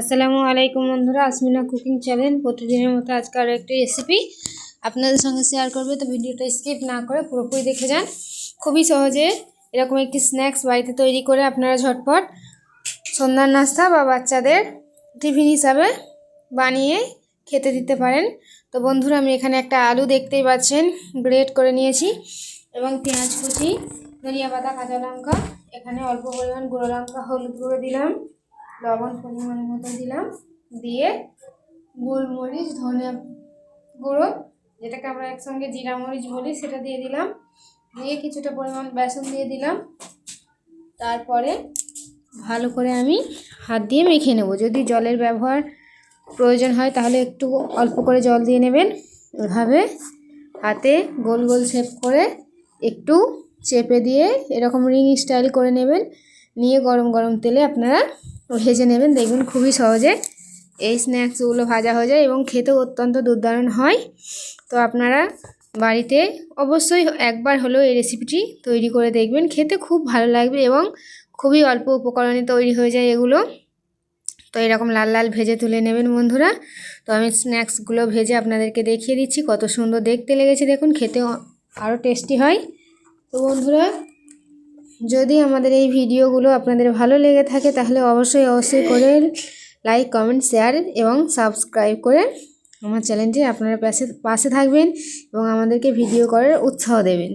আসসালামু আলাইকুম বন্ধুরা, আসমিনা কুকিং চ্যানেল। প্রতিদিনের মতো আজকে আরও একটি রেসিপি আপনাদের সঙ্গে শেয়ার করবে। তো ভিডিওটা স্কিপ না করে পুরোপুরি দেখে যান। খুবই সহজে এরকম একটি স্ন্যাক্স বাড়িতে তৈরি করে আপনারা ঝটপট সন্ধ্যার নাস্তা বা বাচ্চাদের টিফিন হিসাবে বানিয়ে খেতে দিতে পারেন। তো বন্ধুরা, আমি এখানে একটা আলু দেখতেই পাচ্ছেন গ্রেট করে নিয়েছি এবং পেঁয়াজ কুচি ধনিয়া পাতা, কাঁচা লঙ্কা, এখানে অল্প পরিমাণ গুঁড়ো লঙ্কা, হলুদ গুঁড়ো দিলাম, লবণ পরিমাণ মতো দিলাম, দিয়ে গোলমরিচ, ধনিয়া গুঁড়ো, যেটাকে আমরা একসঙ্গে জিরা মরিচ বলি, সেটা দিয়ে দিলাম, দিয়ে কিছুটা পরিমাণ বেসন দিয়ে দিলাম, তারপরে ভালো করে আমি হাত দিয়ে মেখে নেব। যদি জলের ব্যবহার প্রয়োজন হয়, তাহলে একটু অল্প করে জল দিয়ে নেবেন। এভাবে হাতে গোল গোল শেপ করে একটু চেপে দিয়ে এরকম রিং স্টাইল করে নেবেন। নিয়ে গরম গরম তেলে আপনারা ভেজে নেবেন। দেখবেন খুবই সহজে এই স্ন্যাক্সগুলো ভাজা হয়ে যায় এবং খেতেও অত্যন্ত দুর্দারণ হয়। তো আপনারা বাড়িতে অবশ্যই একবার হলেও এই রেসিপিটি তৈরি করে দেখবেন। খেতে খুব ভালো লাগবে এবং খুবই অল্প উপকরণে তৈরি হয়ে যায় এগুলো। তো এরকম লাল লাল ভেজে তুলে নেবেন বন্ধুরা। তো আমি স্ন্যাক্সগুলো ভেজে আপনাদেরকে দেখিয়ে দিচ্ছি। কত সুন্দর দেখতে লেগেছে। দেখুন খেতে আরও টেস্টি হয়। তো বন্ধুরা, যদি আমাদের এই ভিডিওগুলো আপনাদের ভালো লেগে থাকে, তাহলে অবশ্যই অবশ্যই করে লাইক, কমেন্ট, শেয়ার এবং সাবস্ক্রাইব করে আমার চ্যানেলটি আপনারা পাশে পাশে থাকবেন এবং আমাদেরকে ভিডিও করার উৎসাহ দেবেন।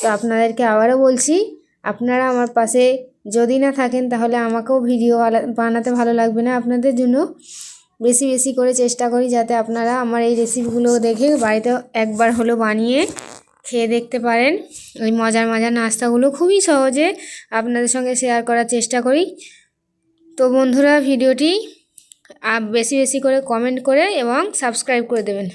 তো আপনাদেরকে আবারও বলছি, আপনারা আমার পাশে যদি না থাকেন, তাহলে আমাকেও ভিডিও বানাতে ভালো লাগবে না আপনাদের জন্য। বেশি বেশি করে চেষ্টা করি যাতে আপনারা আমার এই রেসিপিগুলো দেখে বাড়িতে একবার হলো বানিয়ে খেয়ে দেখতে পারেন। ওই মজার মজার নাস্তাগুলো খুবই সহজে আপনাদের সঙ্গে শেয়ার করার চেষ্টা করি। তো বন্ধুরা, ভিডিওটি বেশি বেশি করে কমেন্ট করে এবং সাবস্ক্রাইব করে দেবেন।